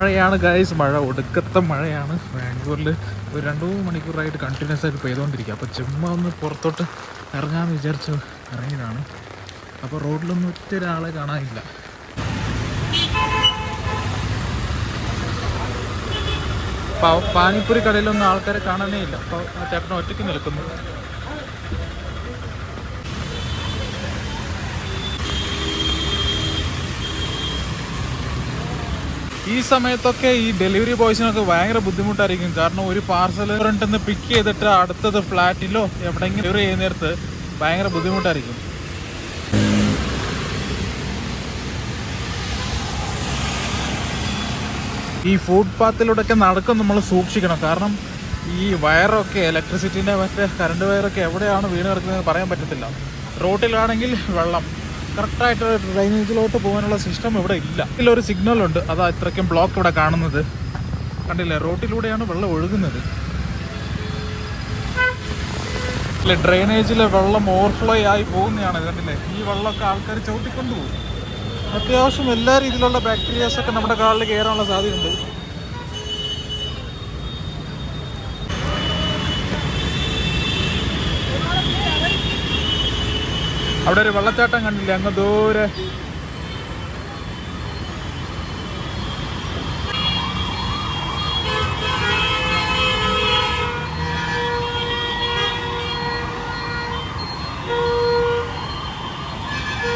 മഴയാണ് ഗായ്സ് മഴ ഒടുക്കത്തെ മഴയാണ്. ബാംഗ്ലൂരിൽ ഒരു രണ്ട് മൂന്ന് മണിക്കൂറായിട്ട് കണ്ടിന്യൂസ് ആയിട്ട് പെയ്തുകൊണ്ടിരിക്കുക അപ്പോൾ ചുമ്മാ ഒന്ന് പുറത്തോട്ട് ഇറങ്ങാമെന്ന് വിചാരിച്ചു ഇറങ്ങിയതാണ്. അപ്പോൾ റോഡിലൊന്നും ഒറ്റ ഒരാളെ കാണാനില്ല പാനിപ്പൂരി കടയിലൊന്നും ആൾക്കാരെ കാണാനേ ഇല്ല. അപ്പോൾ ചേട്ടൻ ഒറ്റയ്ക്ക് നിൽക്കുന്നു. ഈ സമയത്തൊക്കെ ഈ ഡെലിവറി ബോയ്സിനൊക്കെ ഭയങ്കര ബുദ്ധിമുട്ടായിരിക്കും. കാരണം ഒരു പാർസൽ നിന്ന് പിക്ക് ചെയ്തിട്ട് അടുത്തത് ഫ്ലാറ്റിലോ എവിടെയെങ്കിലും ഡെലിവറി ചെയ്യുന്ന നേരത്ത് ഭയങ്കര ബുദ്ധിമുട്ടായിരിക്കും. ഈ ഫുട്പാത്തിലൂടെ ഒക്കെ നടക്കും നമ്മൾ സൂക്ഷിക്കണം. കാരണം ഈ വയറൊക്കെ ഇലക്ട്രിസിറ്റിന്റെ മറ്റേ കറണ്ട് വയറൊക്കെ എവിടെയാണ് വീണ് കിടക്കുന്നത് പറയാൻ പറ്റത്തില്ല. റോട്ടിലാണെങ്കിൽ വെള്ളം. കറക്റ്റായിട്ട് ഡ്രൈനേജിലോട്ട് പോകാനുള്ള സിസ്റ്റം ഇവിടെ ഇല്ല. ഇതിലൊരു സിഗ്നൽ ഉണ്ട്. അതാ ഇത്രയ്ക്കും ബ്ലോക്ക് ഇവിടെ കാണുന്നത്. കണ്ടില്ലേ? റോട്ടിലൂടെയാണ് വെള്ളം ഒഴുകുന്നത്. അല്ലെ ഡ്രെയിനേജിലെ വെള്ളം ഓവർഫ്ലോ ആയി പോകുന്നതാണ്. കണ്ടില്ലേ? ഈ വെള്ളമൊക്കെ ആൾക്കാർ ചവിട്ടിക്കൊണ്ടുപോകും. അത്യാവശ്യം എല്ലാ രീതിയിലുള്ള ബാക്ടീരിയാസൊക്കെ നമ്മുടെ കാലിൽ കയറാനുള്ള സാധ്യതയുണ്ട്. അവിടെ ഒരു വെള്ളച്ചാട്ടം കണ്ടില്ലേ? അങ്ങ് ദൂരെ.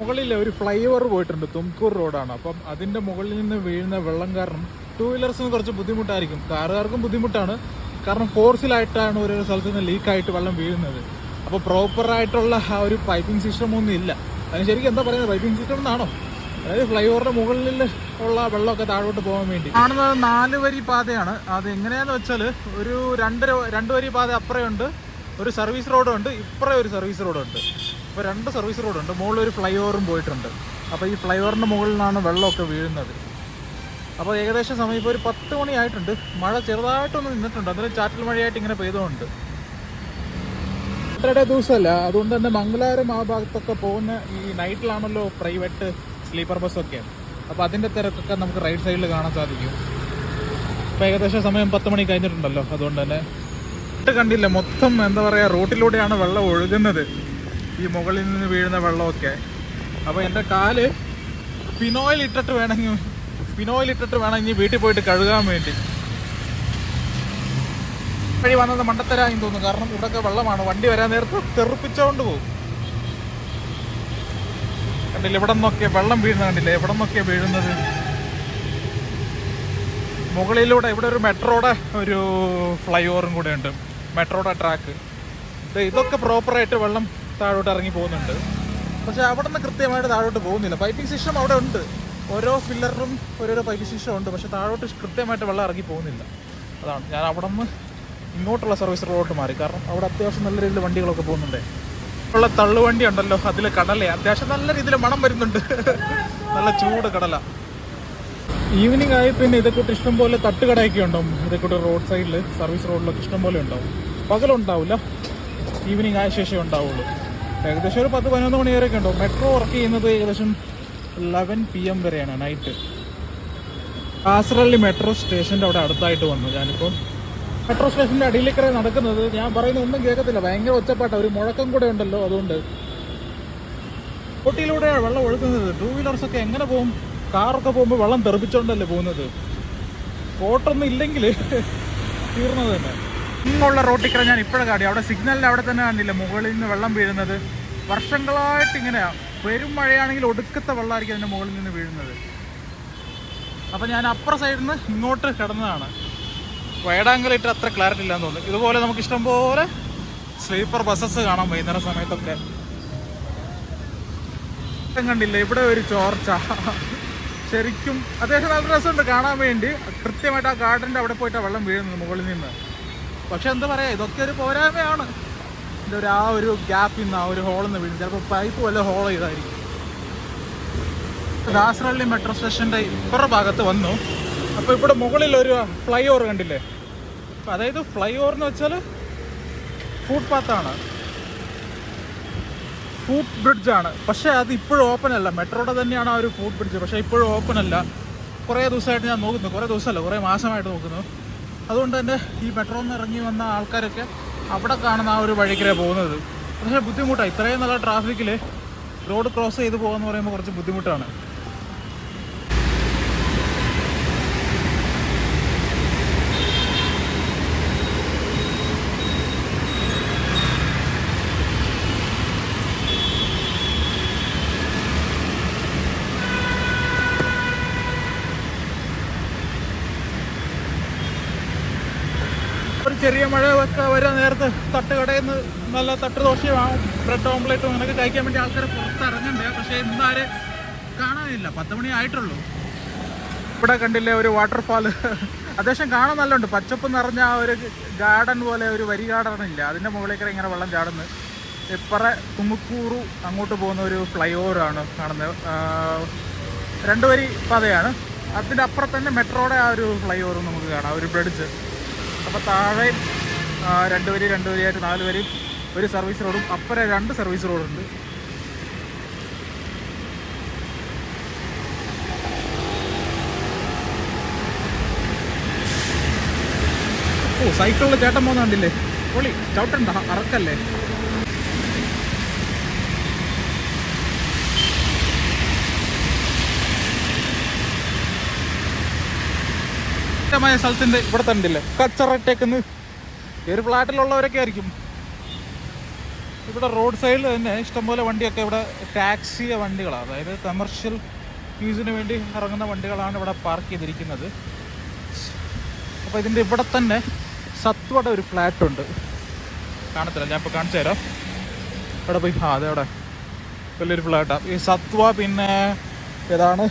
മുകളിൽ ഒരു ഫ്ലൈ ഓവർ പോയിട്ടുണ്ട്. തുംകൂർ റോഡാണ്. അപ്പം അതിന്റെ മുകളിൽ നിന്ന് വീഴുന്ന വെള്ളം കാരണം ടൂ വീലേഴ്സിന് കുറച്ച് ബുദ്ധിമുട്ടായിരിക്കും. കാറുകാർക്കും ബുദ്ധിമുട്ടാണ്. കാരണം ഫോഴ്സിലായിട്ടാണ് ഓരോരോ സ്ഥലത്ത് നിന്ന് ലീക്കായിട്ട് വെള്ളം വീഴുന്നത്. അപ്പോൾ പ്രോപ്പറായിട്ടുള്ള ആ ഒരു പൈപ്പിംഗ് സിസ്റ്റം ഒന്നും ഇല്ല. അതിന് ശരിക്കും എന്താ പറയുന്നത്? പൈപ്പിംഗ് സിസ്റ്റം എന്നാണോ അതായത് ഫ്ലൈ ഓവറിന്റെ മുകളിൽ ഉള്ള വെള്ളമൊക്കെ താഴോട്ട് പോകാൻ വേണ്ടി. കാണുന്നത് നാല് വരി പാതയാണ്. അത് എങ്ങനെയാന്ന് വെച്ചാൽ ഒരു രണ്ടര രണ്ട് വരി പാത അപ്പുറയുണ്ട് ഒരു സർവീസ് റോഡും ഉണ്ട് ഇപ്പുറേ ഒരു സർവീസ് റോഡും ഉണ്ട്. അപ്പോൾ രണ്ട് സർവീസ് റോഡുണ്ട് മുകളിൽ ഒരു ഫ്ലൈ ഓവറും പോയിട്ടുണ്ട്. അപ്പോൾ ഈ ഫ്ലൈ ഓവറിന്റെ മുകളിൽ നിന്നാണ് വെള്ളമൊക്കെ വീഴുന്നത്. അപ്പോൾ ഏകദേശം സമയം ഇപ്പോൾ ഒരു പത്ത് മണിയായിട്ടുണ്ട്. മഴ ചെറുതായിട്ടൊന്ന് നിന്നിട്ടുണ്ട്. അതിൽ ചാറ്റൽ മഴയായിട്ട് ഇങ്ങനെ പെയ്തുകൊണ്ട് സാറ്റർഡേ ദിവസമല്ല. അതുകൊണ്ട് തന്നെ മംഗലാപുരം ആ ഭാഗത്തൊക്കെ പോകുന്ന ഈ നൈറ്റിലാണല്ലോ പ്രൈവറ്റ് സ്ലീപ്പർ ബസ്സൊക്കെ അപ്പോൾ അതിന്റെ തിരക്കൊക്കെ നമുക്ക് റൈറ്റ് സൈഡിൽ കാണാൻ സാധിക്കും. ഇപ്പോൾ ഏകദേശം സമയം പത്ത് മണി കഴിഞ്ഞിട്ടുണ്ടല്ലോ. അതുകൊണ്ട് തന്നെ കണ്ടില്ല? മൊത്തം എന്താ പറയുക റോട്ടിലൂടെയാണ് വെള്ളം ഒഴുകുന്നത്. ഈ മുകളിൽ നിന്ന് വീഴുന്ന വെള്ളമൊക്കെ. അപ്പോൾ എന്റെ കാൽ പിനോയിൽ ഇട്ടിട്ട് വേണമെങ്കിൽ പിനോയിൽ ഇട്ടിട്ട് വേണം ഇനി വീട്ടിൽ പോയിട്ട് കഴുകാൻ വേണ്ടി. വഴി വന്നത് മണ്ടത്തരായി തോന്നുന്നു. കാരണം ഇവിടെയൊക്കെ വെള്ളമാണ്. വണ്ടി വരാൻ നേരത്ത് തെറുപ്പിച്ചോണ്ട് പോകും. കണ്ടില്ല ഇവിടെ നിന്നൊക്കെ വെള്ളം വീഴുന്ന കണ്ടില്ലേ? എവിടെ നിന്നൊക്കെ വീഴുന്നത്. മുകളിലൂടെ ഇവിടെ ഒരു മെട്രോയുടെ ഒരു ഫ്ലൈ ഓവറും കൂടെ ഉണ്ട്. മെട്രോയുടെ ട്രാക്ക്. ഇതൊക്കെ പ്രോപ്പറായിട്ട് വെള്ളം താഴോട്ട് ഇറങ്ങി പോകുന്നുണ്ട്. പക്ഷെ അവിടെ നിന്ന് കൃത്യമായിട്ട് താഴോട്ട് പോകുന്നില്ല. പൈപ്പിംഗ് സിസ്റ്റം അവിടെ ഉണ്ട്. ഓരോ ഫില്ലറിലും ഓരോരോ പൈപ്പിംഗ് സിസ്റ്റം ഉണ്ട്. പക്ഷെ താഴോട്ട് കൃത്യമായിട്ട് വെള്ളം ഇറങ്ങി പോകുന്നില്ല. അതാണ്. ഞാൻ അവിടെ നിന്ന് ഇങ്ങോട്ടുള്ള സർവീസ് റോഡോട്ട് മാറി. കാരണം അവിടെ അത്യാവശ്യം നല്ല രീതിയിൽ വണ്ടികളൊക്കെ പോകുന്നുണ്ട്. ഉള്ള തള്ളുവണ്ടി ഉണ്ടല്ലോ അതിൽ കടല. അത്യാവശ്യം നല്ല രീതിയിൽ മണം വരുന്നുണ്ട്. നല്ല ചൂട് കടല. ഈവനിങ് ആയി പിന്നെ ഇതേക്കൂട്ട് ഇഷ്ടംപോലെ തട്ടുകടയൊക്കെ ഉണ്ടാവും. ഇതേക്കൂട്ട് റോഡ് സൈഡിൽ സർവീസ് റോഡിലൊക്കെ ഇഷ്ടംപോലെ ഉണ്ടാവും. പകലുണ്ടാവില്ല ഈവനിങ് ആയ ശേഷം ഉണ്ടാവുള്ളൂ. ഏകദേശം ഒരു പത്ത് പതിനൊന്ന് മണി വരെയൊക്കെ ഉണ്ടാവും. മെട്രോ വർക്ക് ചെയ്യുന്നത് ഏകദേശം ലെവൻ പി എം വരെയാണ് നൈറ്റ് കാസറള്ളി മെട്രോ സ്റ്റേഷന്റെ അവിടെ അടുത്തായിട്ട് വന്നു. ഞാനിപ്പോൾ മെട്രോ സ്റ്റേഷന്റെ അടിയിലേക്കറ നടക്കുന്നത്. ഞാൻ പറയുന്ന ഒന്നും കേൾക്കത്തില്ല. ഭയങ്കര ഒച്ചപ്പാട്ട. ഒരു മുഴക്കം കൂടെ ഉണ്ടല്ലോ അതുകൊണ്ട്. പൊട്ടിയിലൂടെയാണ് വെള്ളം ഒഴുക്കുന്നത് ടൂ വീലേഴ്സ് ഒക്കെ എങ്ങനെ പോകും? കാറൊക്കെ പോകുമ്പോൾ വെള്ളം തെറിപ്പിച്ചോണ്ടല്ലേ പോകുന്നത്? കോട്ടൊന്നും ഇല്ലെങ്കിൽ തീർന്നത് തന്നെ. ഇങ്ങുള്ള റോട്ടിക്കറ ഞാൻ ഇപ്പോഴും കാടി അവിടെ സിഗ്നലിൽ അവിടെ തന്നെ കണ്ടില്ല മുകളിൽ നിന്ന് വെള്ളം വീഴുന്നത്. വർഷങ്ങളായിട്ട് ഇങ്ങനെയാണ് പെരും മഴയാണെങ്കിൽ ഒടുക്കത്തെ വെള്ളമായിരിക്കും അതിന്റെ മുകളിൽ നിന്ന് വീഴുന്നത്. അപ്പം ഞാൻ അപ്പുറ സൈഡിൽ നിന്ന് ഇങ്ങോട്ട് കിടന്നതാണ്. വൈഡാങ്കലിട്ട് അത്ര ക്ലാരിറ്റി ഇല്ലാന്ന് തോന്നുന്നു. ഇതുപോലെ നമുക്ക് ഇഷ്ടം പോലെ സ്ലീപ്പർ ബസ്സസ് കാണാം വൈകുന്നേരം സമയത്തൊക്കെ. കണ്ടില്ല? ഇവിടെ ഒരു ചോർച്ച. ശരിക്കും അത്യാവശ്യം നല്ല രസമുണ്ട് കാണാൻ വേണ്ടി. കൃത്യമായിട്ട് ആ ഗാർഡന്റെ അവിടെ പോയിട്ട് വെള്ളം വീഴുന്നത് മുകളിൽ നിന്ന്. പക്ഷെ എന്താ പറയുക ഇതൊക്കെ ഒരു പോരായ്മയാണ്. എന്റെ ഒരു ആ ഒരു ഗ്യാപ്പിൽ നിന്ന് ആ ഒരു ഹോളിൽ നിന്ന് വീഴുന്നത് ചിലപ്പോൾ പൈപ്പ് വല്ല ഹോൾ ചെയ്തായിരിക്കും. ദാസറള്ളി മെട്രോ സ്റ്റേഷന്റെ ഇപ്പുറ ഭാഗത്ത് വന്നു. അപ്പോൾ ഇവിടെ മുകളിൽ ഒരു ഫ്ലൈ ഓവർ കണ്ടില്ലേ? അപ്പോൾ അതായത് ഫ്ലൈ ഓവർ എന്ന് വെച്ചാൽ ഫുട്പാത്താണ് പാത്താണ് ഫുട് ബ്രിഡ്ജാണ് പക്ഷേ അത് ഇപ്പോഴും ഓപ്പൺ അല്ല. മെട്രോയുടെ തന്നെയാണ് ആ ഒരു ഫൂട്ട് ബ്രിഡ്ജ് പക്ഷേ ഇപ്പോഴും ഓപ്പൺ അല്ല. കുറേ ദിവസമായിട്ട് ഞാൻ നോക്കുന്നു. കുറേ ദിവസമല്ല കുറേ മാസമായിട്ട് നോക്കുന്നു. അതുകൊണ്ട് തന്നെ ഈ മെട്രോയിൽ നിന്ന് ഇറങ്ങി വന്ന ആൾക്കാരൊക്കെ അവിടെ കാണുന്ന ആ ഒരു വഴിക്കരെ പോകുന്നത്. പക്ഷേ ബുദ്ധിമുട്ടാണ് ഇത്രയും നല്ല ട്രാഫിക്കിൽ റോഡ് ക്രോസ് ചെയ്ത് പോകുക പറയുമ്പോൾ കുറച്ച് ബുദ്ധിമുട്ടാണ്. ചെറിയ മഴ ഒക്കെ വരാൻ നേരത്ത് തട്ടുകടയിൽ നിന്ന് നല്ല തട്ട് ദോശയും ബ്രെഡ് ഓംപ്ലേറ്റും അങ്ങനെയൊക്കെ കഴിക്കാൻ വേണ്ടി ആൾക്കാർ പുറത്ത് പക്ഷേ ഇന്നാരെ കാണാനില്ല. പത്ത് മണി ആയിട്ടുള്ളൂ. ഇവിടെ കണ്ടില്ലേ ഒരു വാട്ടർഫാൾ അത്യാവശ്യം കാണാൻ നല്ലുണ്ട്. പച്ചപ്പ് നിറഞ്ഞ ഒരു ഗാർഡൻ പോലെ ഒരു വരി ഗാർഡൻ ഇല്ല. അതിന്റെ മുകളിലേക്ക് ഇങ്ങനെ വെള്ളം ചാടുന്നു. ഇപ്പറ തുമുക്കൂറു അങ്ങോട്ട് പോകുന്ന ഒരു ഫ്ലൈ ഓവറാണ് കാണുന്നത്. രണ്ട് വരി പാതയാണ്. അതിന്റെ അപ്പുറത്ത് തന്നെ മെട്രോയുടെ ആ ഒരു ഫ്ലൈ ഓവർ നമുക്ക് കാണാം. ഒരു ബ്രിഡ്ജ് അപ്പോൾ താഴെ രണ്ട് വരി രണ്ട് വരിയായിട്ട് നാല് വരി. ഒരു സർവീസ് റോഡും അപ്പുറം രണ്ട് സർവീസ് റോഡുണ്ട് ഓ സൈക്കിളിൽ ചേട്ടൻ പോകുന്ന കണ്ടില്ലേ? പൊളി ചവിട്ടണ്ട അറക്കല്ലേ? മായ സ്ഥലത്തിന്റെ ഇവിടെ തന്നെ ഉണ്ടല്ലേ കച്ചറട്ടേക്കുന്ന്. ഒരു ഫ്ലാറ്റിലുള്ളവരൊക്കെ ആയിരിക്കും. ഇവിടെ റോഡ് സൈഡിൽ തന്നെ ഇഷ്ടംപോലെ വണ്ടിയൊക്കെ ഇവിടെ ടാക്സിയ വണ്ടികളാണ് അതായത് കമർഷ്യൽ യൂസിന് വേണ്ടി ഇറങ്ങുന്ന വണ്ടികളാണ് ഇവിടെ പാർക്ക് ചെയ്തിരിക്കുന്നത്. അപ്പോൾ ഇതിന്റെ ഇവിടെ തന്നെ സത്വയുടെ ഒരു ഫ്ലാറ്റ് ഉണ്ട് കാണത്തില്ല ഞാൻ ഇപ്പോൾ കാണിച്ചു തരാം. ഇവിടെ പോയി? ആ അതെവിടെ വലിയൊരു ഫ്ലാറ്റാണ് ഈ സത്വ പിന്നെ ഏതാണ്?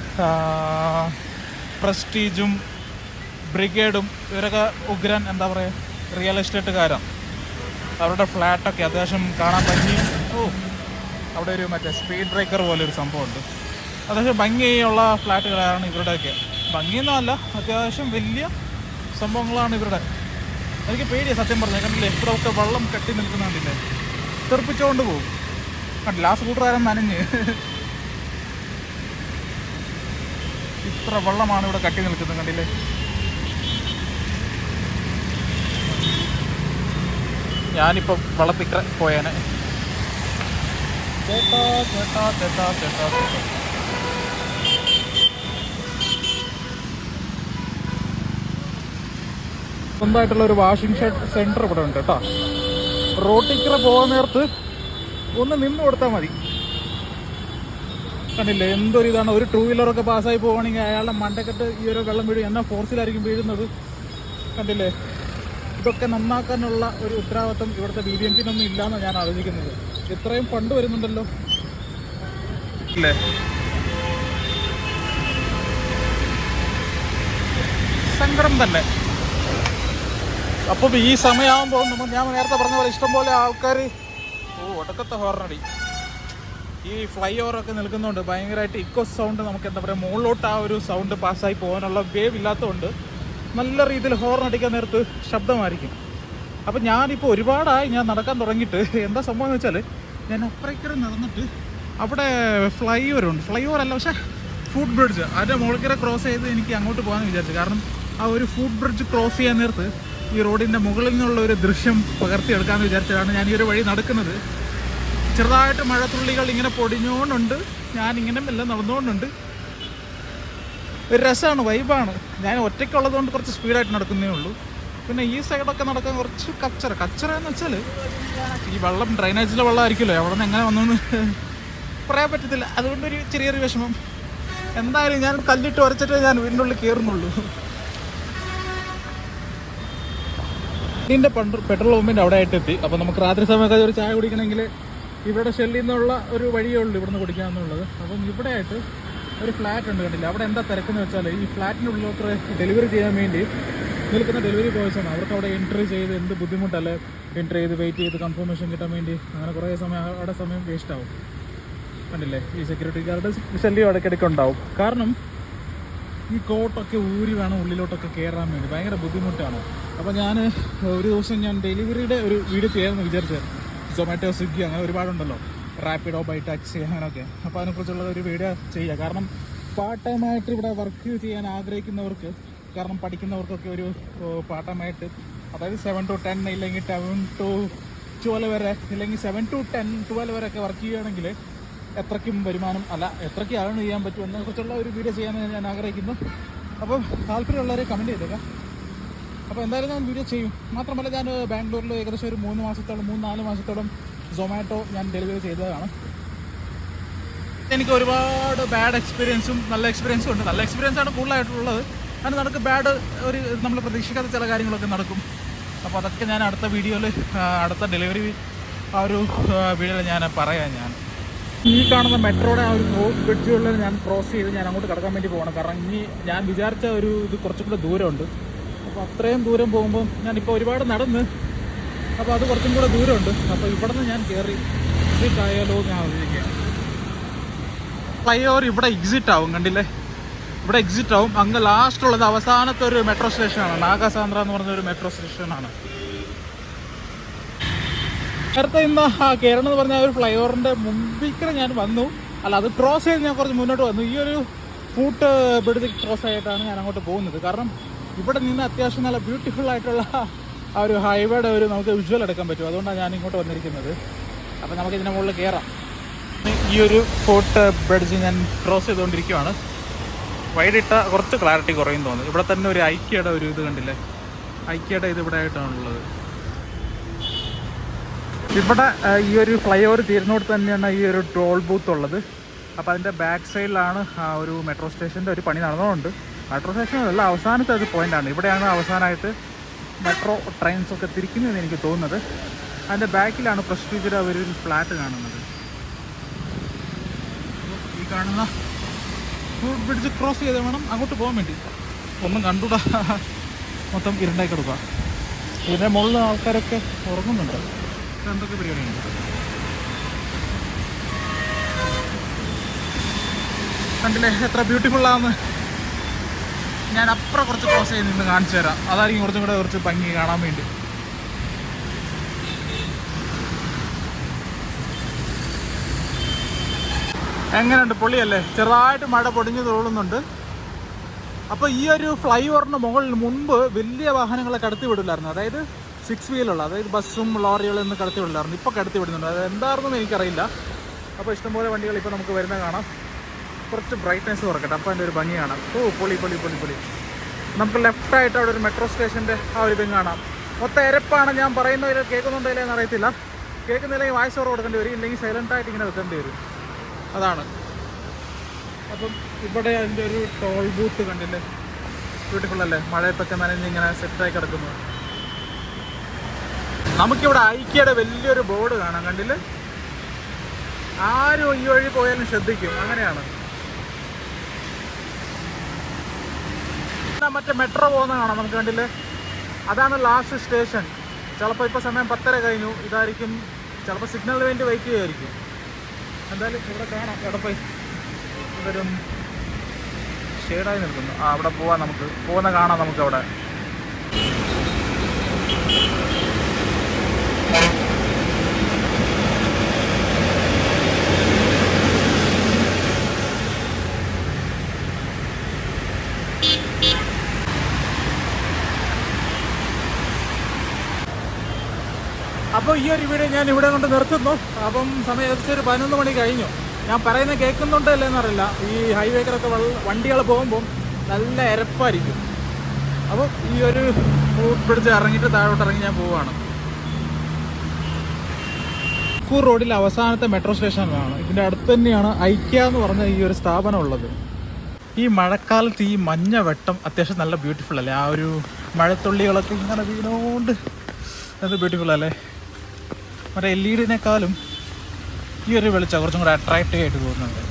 പ്രസ്റ്റീജും ബ്രിഗേഡും ഇവരൊക്കെ ഉഗ്രൻ എന്താ പറയുക റിയൽ എസ്റ്റേറ്റുകാരാണ് അവരുടെ ഫ്ലാറ്റൊക്കെ അത്യാവശ്യം കാണാൻ ഭംഗിയും ഓ അവിടെ ഒരു മറ്റേ സ്പീഡ് ബ്രേക്കർ പോലെ ഒരു സംഭവമുണ്ട്. അത്യാവശ്യം ഭംഗിയുള്ള ഫ്ലാറ്റുകളാണ് ഇവരുടെയൊക്കെ. ഭംഗിയൊന്നുമല്ല അത്യാവശ്യം വലിയ സംഭവങ്ങളാണ് ഇവരുടെ. എനിക്ക് പേടിയാണ് സത്യം പറഞ്ഞു കണ്ടില്ലേ? ഒക്കെ വെള്ളം കെട്ടി നിൽക്കുന്ന കണ്ടില്ലേ? തെറിപ്പിച്ചുകൊണ്ട് പോകും. കണ്ടില്ല? ആ സ്കൂട്ടറുകാരൻ നനഞ്ഞ്? ഇത്ര വെള്ളമാണ് ഇവിടെ കട്ടി നിൽക്കുന്നത് കണ്ടില്ലേ? ഞാനിപ്പം വെള്ളത്തിക്ക പോയേനെ. ചേട്ടാ ചേട്ടാ ചേട്ടാ ചേട്ടാ സ്വന്തമായിട്ടുള്ള ഒരു വാഷിംഗ് ഷെഡ് സെന്റർ ഇവിടെ ഉണ്ട് കേട്ടോ. റോട്ടിക്കറ പോകാൻ നേരത്ത് ഒന്ന് നിന്ന് കൊടുത്താൽ മതി. കണ്ടില്ലേ എന്തൊരു ഇതാണ് ഒരു ടൂ വീലറൊക്കെ പാസ്സായി പോവുകയാണെങ്കിൽ അയാളുടെ മണ്ടക്കെട്ട് ഈ ഒരു വെള്ളം വീഴും. എന്നാ ഫോർസിലായിരിക്കും വീഴുന്നത്? കണ്ടില്ലേ? ഇതൊക്കെ നന്നാക്കാനുള്ള ഒരു ഉത്തരവാദിത്വം ഇവിടുത്തെ ബി ബി എം പിന്നൊന്നും ഇല്ലാന്നാണ് ഞാൻ ആലോചിക്കുന്നത്. ഇത്രയും ഫണ്ട് വരുന്നുണ്ടല്ലോ. അല്ലേ? സങ്കടം തന്നെ. അപ്പം ഈ സമയമാകുമ്പോൾ നമ്മൾ ഞാൻ നേരത്തെ പറഞ്ഞ പോലെ ഇഷ്ടംപോലെ ആൾക്കാർ ഓ ഒടക്കത്തെ ഹോർണടി ഈ ഫ്ലൈ ഓവറൊക്കെ നിൽക്കുന്നുണ്ട് ഭയങ്കരമായിട്ട് ഇക്കോ സൗണ്ട് നമുക്ക് എന്താ പറയുക മുകളിലോട്ട് ആ ഒരു സൗണ്ട് പാസ്സായി പോകാനുള്ള വേവ് ഇല്ലാത്തതുകൊണ്ട് നല്ല രീതിയിൽ ഹോർൺ അടിക്കാൻ നേരത്ത് ശബ്ദമായിരിക്കും. അപ്പം ഞാനിപ്പോൾ ഒരുപാടായി ഞാൻ നടക്കാൻ തുടങ്ങിയിട്ട്. എന്താ സംഭവം എന്ന് വെച്ചാൽ ഞാൻ അപ്പുറക്കര നടന്നിട്ട് അവിടെ ഫ്ലൈ ഓവർ ഉണ്ട്. ഫ്ലൈ ഓവർ അല്ല പക്ഷേ ഫുഡ് ബ്രിഡ്ജ് അതിന്റെ മുകളിക്കര ക്രോസ് ചെയ്ത് എനിക്ക് അങ്ങോട്ട് പോകാമെന്ന് വിചാരിച്ചു. കാരണം ആ ഒരു ഫുഡ് ബ്രിഡ്ജ് ക്രോസ് ചെയ്യാൻ നേരത്ത് ഈ റോഡിന്റെ മുകളിൽ നിന്നുള്ള ഒരു ദൃശ്യം പകർത്തിയെടുക്കാമെന്ന് വിചാരിച്ചിട്ടാണ് ഞാൻ ഈ ഒരു വഴി നടക്കുന്നത്. ചെറുതായിട്ട് മഴത്തുള്ളികൾ ഇങ്ങനെ പൊടിഞ്ഞുകൊണ്ടുണ്ട്. ഞാനിങ്ങനെ മെല്ലെ നടന്നുകൊണ്ടുണ്ട്. ഒരു രസമാണ് വൈബാണ് ഞാൻ ഒറ്റയ്ക്കുള്ളത് കൊണ്ട് കുറച്ച് സ്പീഡായിട്ട് നടക്കുന്നേ ഉള്ളൂ. പിന്നെ ഈ സൈഡൊക്കെ നടക്കാൻ കുറച്ച് കച്ചറ. കച്ചറ എന്ന് വെച്ചാൽ ഈ വെള്ളം ഡ്രൈനേജിലെ വെള്ളമായിരിക്കുമല്ലോ. അവിടെ നിന്ന് എങ്ങനെ വന്നു പറയാൻ പറ്റത്തില്ല. അതുകൊണ്ടൊരു ചെറിയൊരു വിഷമം. എന്തായാലും ഞാൻ കല്ലിട്ട് ഉരച്ചിട്ടേ ഞാൻ വീടിന്റെ ഉള്ളിൽ കയറുന്നുള്ളൂ ഇതിന്റെ പണ്ട് പെട്രോൾ പമ്പിന്റെ അവിടെ ആയിട്ട് എത്തി. അപ്പോൾ നമുക്ക് രാത്രി സമയമൊക്കെ ഒരു ചായ കുടിക്കണമെങ്കിൽ ഇവിടെ ഷെല്ലിൽ നിന്നുള്ള ഒരു വഴിയേ ഉള്ളൂ ഇവിടുന്ന് കുടിക്കാമെന്നുള്ളത്. അപ്പം ഇവിടെ ആയിട്ട് ഒരു ഫ്ലാറ്റ് ഉണ്ട് കണ്ടില്ല? അവിടെ എന്താ തിരക്കെന്ന് വെച്ചാൽ ഈ ഫ്ലാറ്റിന്റെ ഉള്ളിലോട്ട് ഡെലിവറി ചെയ്യാൻ വേണ്ടി നിൽക്കുന്ന ഡെലിവറി ബോയ്സ് ആണ്. അവർക്ക് അവിടെ എൻട്രി ചെയ്ത് എന്ത് ബുദ്ധിമുട്ടല്ലേ? എൻട്രി ചെയ്ത് വെയിറ്റ് ചെയ്ത് കൺഫർമേഷൻ കിട്ടാൻ വേണ്ടി അങ്ങനെ കുറേ സമയം അവിടെ സമയം വേസ്റ്റ് ആവും. കണ്ടില്ലേ? ഈ സെക്യൂരിറ്റി ഗാർഡ് ശല്യം ഇടയ്ക്കിടയ്ക്ക് ഉണ്ടാവും. കാരണം ഈ കോട്ടൊക്കെ ഊരി വേണം ഉള്ളിലോട്ടൊക്കെ കയറാൻ വേണ്ടി. ഭയങ്കര ബുദ്ധിമുട്ടാണ്. അപ്പോൾ ഞാൻ ഒരു ദിവസം ഞാൻ ഡെലിവറിയുടെ ഒരു വീഡിയോ ചെയ്യാമെന്ന് വിചാരിച്ചത്. സൊമാറ്റോ സ്വിഗ്ഗി അങ്ങനെ ഒരുപാടുണ്ടല്ലോ. റാപ്പിഡോ ബൈ ടാക്സി അങ്ങനെയൊക്കെ. അപ്പോൾ അതിനെക്കുറിച്ചുള്ള ഒരു വീഡിയോ ചെയ്യുക. കാരണം പാർട്ട് ടൈം ആയിട്ട് ഇവിടെ വർക്ക് ചെയ്യാൻ ആഗ്രഹിക്കുന്നവർക്ക് കാരണം പഠിക്കുന്നവർക്കൊക്കെ ഒരു പാർട്ട് ടൈമായിട്ട് അതായത് സെവൻ ടു ടെൻ ഇല്ലെങ്കിൽ ടെവൻ ടു ട്വൽവ് വരെ ഇല്ലെങ്കിൽ സെവൻ ടു ടെൻ ട്വൽവ് വരെ ഒക്കെ വർക്ക് ചെയ്യുകയാണെങ്കിൽ എത്രയ്ക്കും വരുമാനം അല്ല എത്രയ്ക്ക് ആണ് ചെയ്യാൻ പറ്റും എന്നതിനെക്കുറിച്ചുള്ള ഒരു വീഡിയോ ചെയ്യാമെന്ന് ഞാൻ ആഗ്രഹിക്കുന്നു. അപ്പം താല്പര്യമുള്ളവരെ കമന്റ് ചെയ്തേക്കാം. അപ്പോൾ എന്തായാലും ഞാൻ വീഡിയോ ചെയ്യും. മാത്രമല്ല ഞാൻ ബാംഗ്ലൂരിൽ ഏകദേശം ഒരു മൂന്ന് മാസത്തോളം മൂന്ന് നാല് മാസത്തോളം സൊമാറ്റോ ഞാൻ ഡെലിവറി ചെയ്തതാണ്. എനിക്ക് ഒരുപാട് ബാഡ് എക്സ്പീരിയൻസും നല്ല എക്സ്പീരിയൻസും ഉണ്ട്. നല്ല എക്സ്പീരിയൻസ് ആണ് കൂടുതലായിട്ടുള്ളത്. അതിന് നമുക്ക് ബാഡ് ഒരു നമ്മൾ പ്രതീക്ഷിക്കാത്ത ചില കാര്യങ്ങളൊക്കെ നടക്കും. അപ്പോൾ അതൊക്കെ ഞാൻ അടുത്ത വീഡിയോയിൽ അടുത്ത ഡെലിവറി ആ ഒരു വീഡിയോയിൽ ഞാൻ പറയാം ഞാൻ. ഈ കാണുന്ന മെട്രോയുടെ ആ ഒരു ബ്രിഡ്ജുകളിൽ ഞാൻ ക്രോസ് ചെയ്ത് ഞാൻ അങ്ങോട്ട് കിടക്കാൻ വേണ്ടി പോകണം കാരണം ഇനി ഞാൻ വിചാരിച്ച ഒരു ഇത് കുറച്ചും കൂടെ ദൂരമുണ്ട്. അപ്പോൾ അത്രയും ദൂരം പോകുമ്പോൾ ഞാനിപ്പോൾ ഒരുപാട് നടന്ന് അപ്പോൾ അത് കുറച്ചും കൂടെ ദൂരമുണ്ട്. അപ്പോൾ ഇവിടെ നിന്ന് ഞാൻ കയറി എക്സിറ്റ് ആയാലോ ഞാൻ ആലോചിക്കുക ഫ്ലൈ ഓവർ ഇവിടെ എക്സിറ്റ് ആവും കണ്ടില്ലേ? ഇവിടെ എക്സിറ്റ് ആവും. അങ്ങ് ലാസ്റ്റ് ഉള്ളത് അവസാനത്തെ ഒരു മെട്രോ സ്റ്റേഷനാണ് നാഗസാന്ദ്ര എന്ന് പറഞ്ഞ ഒരു മെട്രോ സ്റ്റേഷനാണ് നേരത്തെ ഇന്ന് കേരളം എന്ന് പറഞ്ഞ ഒരു ഫ്ലൈ ഓവറിന്റെ മുമ്പിക്കിടെ ഞാൻ വന്നു. അല്ല അത് ക്രോസ് ചെയ്ത് ഞാൻ കുറച്ച് മുന്നോട്ട് വന്നു. ഈ ഒരു ഫൂട്ട് ബ്രിഡ്ജ് ക്രോസ് ആയിട്ടാണ് ഞാൻ അങ്ങോട്ട് പോകുന്നത്. കാരണം ഇവിടെ നിന്ന് അത്യാവശ്യം നല്ല ബ്യൂട്ടിഫുൾ ആയിട്ടുള്ള ആ ഒരു ഹൈവേയുടെ ഒരു നമുക്ക് വിഷ്വൽ എടുക്കാൻ പറ്റും. അതുകൊണ്ടാണ് ഞാൻ ഇങ്ങോട്ട് വന്നിരിക്കുന്നത്. അപ്പം നമുക്ക് ഇതിന്റെ മുകളിൽ കയറാം ഈ ഒരു ഫോർട്ട് ബ്രിഡ്ജ് ഞാൻ ക്രോസ് ചെയ്തുകൊണ്ടിരിക്കുകയാണ് വൈകിട്ട കുറച്ച് ക്ലാരിറ്റി കുറയും തോന്നുന്നു. ഇവിടെ തന്നെ ഒരു ഐക്യയുടെ ഒരു ഇത് കണ്ടില്ലേ? ഐക്യയുടെ ഇത് ഇവിടെ ആയിട്ടാണുള്ളത് ഇവിടെ ഈ ഒരു ഫ്ലൈ ഓവർ തീരുന്നോട് തന്നെയാണ് ഈ ഒരു ടോൾ ബൂത്ത് ഉള്ളത്. അപ്പോൾ അതിന്റെ ബാക്ക് സൈഡിലാണ് ആ ഒരു മെട്രോ സ്റ്റേഷന്റെ ഒരു പണി നടന്നുകൊണ്ട്. മെട്രോ സ്റ്റേഷൻ അല്ല അവസാനത്തെ ഒരു പോയിന്റാണ് ഇവിടെയാണ് അവസാനമായിട്ട് മെട്രോ ട്രെയിൻസ് ഒക്കെ തിരിക്കുന്നതെന്ന് എനിക്ക് തോന്നുന്നത്. അതിന്റെ ബാക്കിലാണ് പ്രസ്റ്റീജിയുടെ ഒരു ഫ്ലാറ്റ് കാണുന്നത്. ഈ കാണുന്ന ഫുഡ് ബ്രിഡ്ജ് ക്രോസ് ചെയ്ത് വേണം അങ്ങോട്ട് പോകാൻ വേണ്ടി. ഒന്നും കണ്ടുകൂടാ മൊത്തം ഇരുണ്ടായി കിടക്കുക ഇതിന്റെ മുകളിൽ ആൾക്കാരൊക്കെ ഉറങ്ങുന്നുണ്ട്. എന്തൊക്കെ പരിപാടിയുണ്ട് കണ്ടില്ലേ എത്ര ബ്യൂട്ടിഫുൾ ആണെന്ന്? ഞാൻ അപ്പുറം കുറച്ച് ക്ലോസ് ചെയ്ത് നിന്ന് കാണിച്ചു തരാം. അതായിരിക്കും കുറച്ചും കൂടെ കുറച്ച് ഭംഗി കാണാൻ വേണ്ടി. എങ്ങനെയുണ്ട്? പൊളിയല്ലേ ചെറുതായിട്ട് മഴ പൊടിഞ്ഞു തോളുന്നുണ്ട്. അപ്പോൾ ഈ ഒരു ഫ്ലൈ ഓവറിന് മുകളിൽ മുൻപ് വലിയ വാഹനങ്ങളെ കടത്തി വിടില്ലായിരുന്നു. അതായത് സിക്സ് വീലുള്ള അതായത് ബസ്സും ലോറികളും ഒന്നും കടത്തി വിടില്ലായിരുന്നു. ഇപ്പോൾ കടത്തി വിടുന്നുണ്ട്. അത് എന്താണെന്നും എനിക്കറിയില്ല. അപ്പോൾ ഇഷ്ടംപോലെ വണ്ടികൾ ഇപ്പോൾ നമുക്ക് വരുന്ന കാണാം. കുറച്ച് ബ്രൈറ്റ്നെസ് കുറക്കട്ടെ. അപ്പോൾ അതിന്റെ ഒരു ഭംഗി കാണാം. ഓ പൊളി പൊളി പൊളി പൊളി. നമുക്ക് ലെഫ്റ്റ് ആയിട്ട് അവിടെ ഒരു മെട്രോ സ്റ്റേഷന്റെ ആ ഒരു ഇതും കാണാം. മൊത്തം എരപ്പാണ് ഞാൻ പറയുന്നതിൽ കേൾക്കുന്നുണ്ടോ എന്ന് അറിയത്തില്ല. കേൾക്കുന്നില്ലെങ്കിൽ വായിസ് ഓർ കൊടുക്കേണ്ടി വരും. ഇല്ലെങ്കിൽ സൈലന്റ് ആയിട്ട് ഇങ്ങനെ വെക്കേണ്ടി വരും. അതാണ്. അപ്പം ഇവിടെ അതിന്റെ ഒരു ടോൾ ബൂത്ത് കണ്ടില്ലേ? ബ്യൂട്ടിഫുൾ അല്ലേ? മഴയത്തൊക്കെ നനഞ്ഞ് ഇങ്ങനെ സെറ്റായി കിടക്കുന്നു. നമുക്കിവിടെ ഐക്യയുടെ വലിയൊരു ബോർഡ് കാണാം. കണ്ടില്ലേ? ആരും ഈ വഴി പോയാലും ശ്രദ്ധിക്കും. അങ്ങനെയാണ്. മറ്റേ മെട്രോ പോകുന്ന കാണാം. നമുക്ക് കണ്ടില്ലേ? അതാണ് ലാസ്റ്റ് സ്റ്റേഷൻ ചിലപ്പോൾ ഇപ്പോൾ സമയം പത്തര കഴിഞ്ഞു. ഇതായിരിക്കും. ചിലപ്പോൾ സിഗ്നലിന് വേണ്ടി വെയിറ്റ് ചെയ്യുമായിരിക്കും എന്തായാലും ഇവിടെ കാണാം. എടപ്പോയി പോയി? ഇതൊരു ഷെയ്ഡായി നിൽക്കുന്നു. ആ അവിടെ പോവാം നമുക്ക്. പോകുന്ന കാണാം നമുക്ക് അവിടെ. അപ്പോൾ ഈ ഒരു വീഡിയോ ഞാൻ ഇവിടെ കൊണ്ട് നിർത്തുന്നു. അപ്പം സമയം ഏകദേശം ഒരു പതിനൊന്ന് മണി കഴിഞ്ഞു. ഞാൻ പറയുന്നത് കേൾക്കുന്നുണ്ടോ ഇല്ലെന്നറിയില്ല ഈ ഹൈവേക്കിലൊക്കെ വണ്ടികൾ പോകുമ്പോൾ നല്ല ഇരപ്പായിരിക്കും അപ്പോൾ ഈ ഒരു പിടിച്ച് ഇറങ്ങിയിട്ട് താഴോട്ട് ഇറങ്ങി ഞാൻ പോവുകയാണ്. കൂർ റോഡിൽ അവസാനത്തെ മെട്രോ സ്റ്റേഷനിലാണ് ഇതിന്റെ അടുത്ത് തന്നെയാണ് ഐക്യ എന്ന് പറഞ്ഞ ഈ ഒരു സ്ഥാപനം ഉള്ളത്. ഈ മഴക്കാലത്ത് ഈ മഞ്ഞ വെട്ടം അത്യാവശ്യം നല്ല ബ്യൂട്ടിഫുൾ അല്ലേ? ആ ഒരു മഴത്തുള്ളികളൊക്കെ ഇങ്ങനെ വീണോണ്ട് നല്ല ബ്യൂട്ടിഫുൾ അല്ലേ? മറ്റേ എൽ ഇ ഡിനേക്കാളും ഈ ഒരു വെളിച്ചം കുറച്ചും കൂടെ അട്രാക്റ്റീവ് ആയിട്ട് തോന്നുന്നുണ്ട്